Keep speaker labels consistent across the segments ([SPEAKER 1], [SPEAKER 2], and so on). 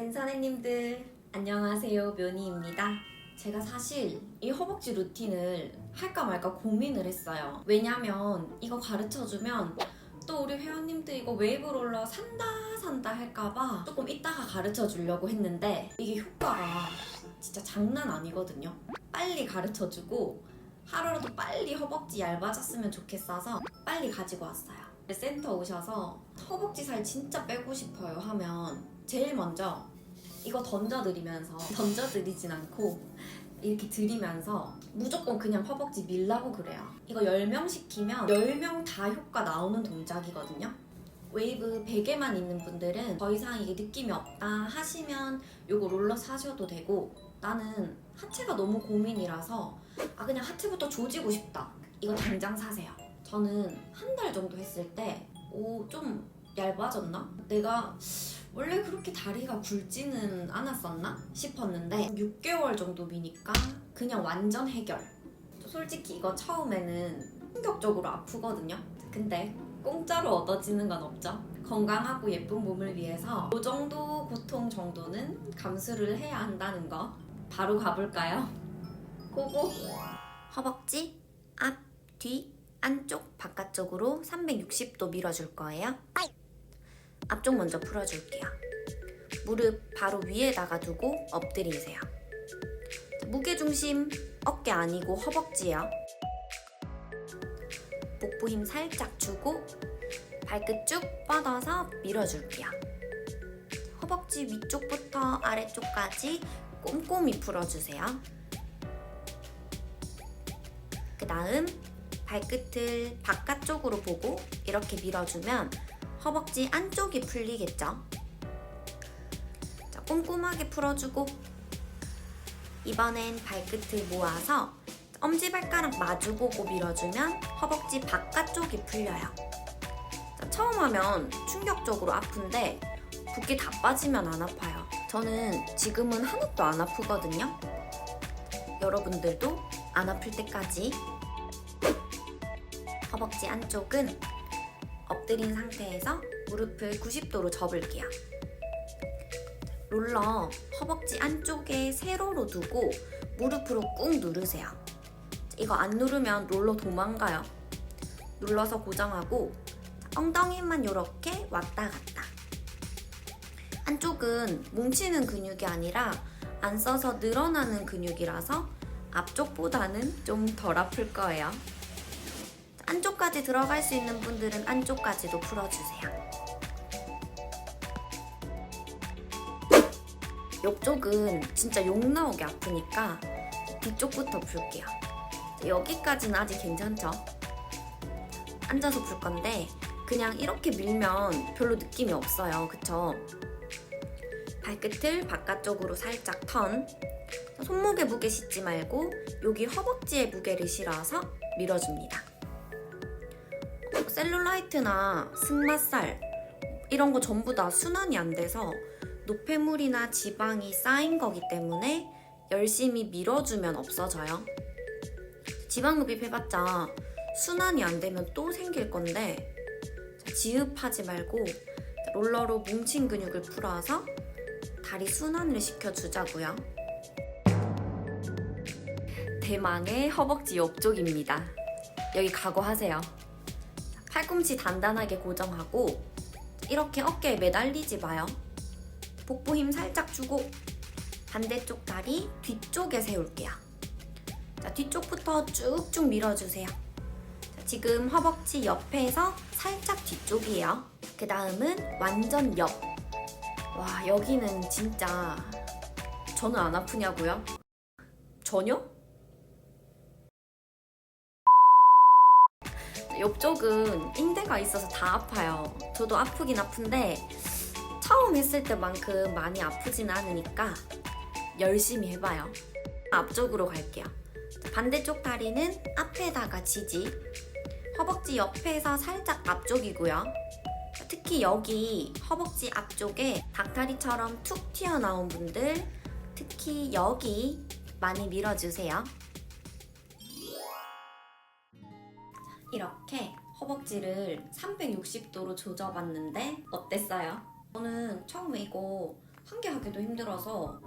[SPEAKER 1] 랜선애님들. 안녕하세요. 묘니입니다. 제가 사실 이 허벅지 루틴을 할까 말까 고민을 했어요. 왜냐면 이거 가르쳐주면 또 우리 회원님들 이거 웨이브 롤러 산다 산다 할까봐 조금 이따가 가르쳐 주려고 했는데 이게 효과가 진짜 장난 아니거든요. 빨리 가르쳐주고 하루라도 빨리 허벅지 얇아졌으면 좋겠어서 빨리 가지고 왔어요. 센터 오셔서 허벅지 살 진짜 빼고 싶어요 하면 제일 먼저 이거 던져드리면서 던져드리진 않고 이렇게 드리면서 무조건 그냥 허벅지 밀라고 그래요. 이거 10명 시키면 10명 다 효과 나오는 동작이거든요. 웨이브 베개만 있는 분들은 더 이상 이게 느낌이 없다 하시면 요거 롤러 사셔도 되고 나는 하체가 너무 고민이라서 아 그냥 하체부터 조지고 싶다. 이거 당장 사세요. 저는 한 달 정도 했을 때 오 좀 얇아졌나? 내가 원래 그렇게 다리가 굵지는 않았었나 싶었는데 6개월 정도 미니까 그냥 완전 해결. 솔직히 이거 처음에는 충격적으로 아프거든요. 근데 공짜로 얻어지는 건 없죠. 건강하고 예쁜 몸을 위해서 이 정도 고통 정도는 감수를 해야 한다는 거. 바로 가볼까요? 고고. 허벅지 앞, 뒤, 안쪽, 바깥쪽으로 360도 밀어줄 거예요. 앞쪽 먼저 풀어줄게요. 무릎 바로 위에다가 두고 엎드리세요. 무게 중심 어깨 아니고 허벅지요. 복부 힘 살짝 주고 발끝 쭉 뻗어서 밀어줄게요. 허벅지 위쪽부터 아래쪽까지 꼼꼼히 풀어주세요. 그 다음 발끝을 바깥쪽으로 보고 이렇게 밀어주면 허벅지 안쪽이 풀리겠죠? 자, 꼼꼼하게 풀어주고 이번엔 발끝을 모아서 엄지발가락 마주보고 밀어주면 허벅지 바깥쪽이 풀려요. 자, 처음 하면 충격적으로 아픈데 붓기 다 빠지면 안 아파요. 저는 지금은 하나도 안 아프거든요. 여러분들도 안 아플 때까지 허벅지 안쪽은 엎드린 상태에서 무릎을 90도로 접을게요. 롤러 허벅지 안쪽에 세로로 두고 무릎으로 꾹 누르세요. 이거 안 누르면 롤러 도망가요. 눌러서 고정하고 엉덩이만 이렇게 왔다 갔다. 안쪽은 뭉치는 근육이 아니라 안 써서 늘어나는 근육이라서 앞쪽보다는 좀 덜 아플 거예요. 안쪽까지 들어갈 수 있는 분들은 안쪽까지도 풀어주세요. 옆쪽은 진짜 욕 나오게 아프니까 뒤쪽부터 풀게요. 여기까지는 아직 괜찮죠? 앉아서 풀 건데 그냥 이렇게 밀면 별로 느낌이 없어요. 그쵸? 발끝을 바깥쪽으로 살짝 턴. 손목에 무게 싣지 말고 여기 허벅지에 무게를 실어서 밀어줍니다. 셀룰라이트나 승마살 이런 거 전부 다 순환이 안 돼서 노폐물이나 지방이 쌓인 거기 때문에 열심히 밀어주면 없어져요. 지방 흡입 해봤자 순환이 안 되면 또 생길 건데 지흡하지 말고 롤러로 뭉친 근육을 풀어서 다리 순환을 시켜주자고요. 대망의 허벅지 옆쪽입니다. 여기 각오하세요. 팔꿈치 단단하게 고정하고 이렇게 어깨에 매달리지 마요. 복부 힘 살짝 주고 반대쪽 다리 뒤쪽에 세울게요. 자, 뒤쪽부터 쭉쭉 밀어주세요. 자, 지금 허벅지 옆에서 살짝 뒤쪽이에요. 그 다음은 완전 옆. 와, 여기는 진짜 저는 안 아프냐고요? 전혀? 옆쪽은 인대가 있어서 다 아파요. 저도 아프긴 아픈데 처음 했을 때만큼 많이 아프진 않으니까 열심히 해봐요. 앞쪽으로 갈게요. 반대쪽 다리는 앞에다가 지지. 허벅지 옆에서 살짝 앞쪽이고요. 특히 여기 허벅지 앞쪽에 닭다리처럼 툭 튀어나온 분들, 특히 여기 많이 밀어주세요. 이렇게 허벅지를 360도로 조져봤는데 어땠어요? 저는 처음에 이거 한 개 하기도 힘들어서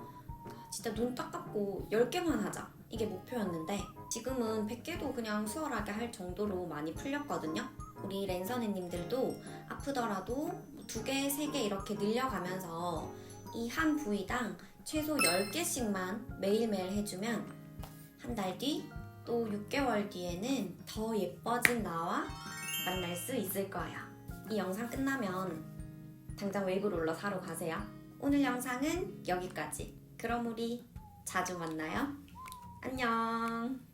[SPEAKER 1] 진짜 눈 딱 감고 10개만 하자 이게 목표였는데 지금은 100개도 그냥 수월하게 할 정도로 많이 풀렸거든요 우리 랜선이님들도 아프더라도 두 개, 세 개 이렇게 늘려가면서 이 한 부위당 최소 10개씩만 매일매일 해주면 한 달 뒤 또 6개월 뒤에는 더 예뻐진 나와 만날 수 있을 거예요. 이 영상 끝나면 당장 웨이브 롤러 사러 가세요. 오늘 영상은 여기까지. 그럼 우리 자주 만나요. 안녕.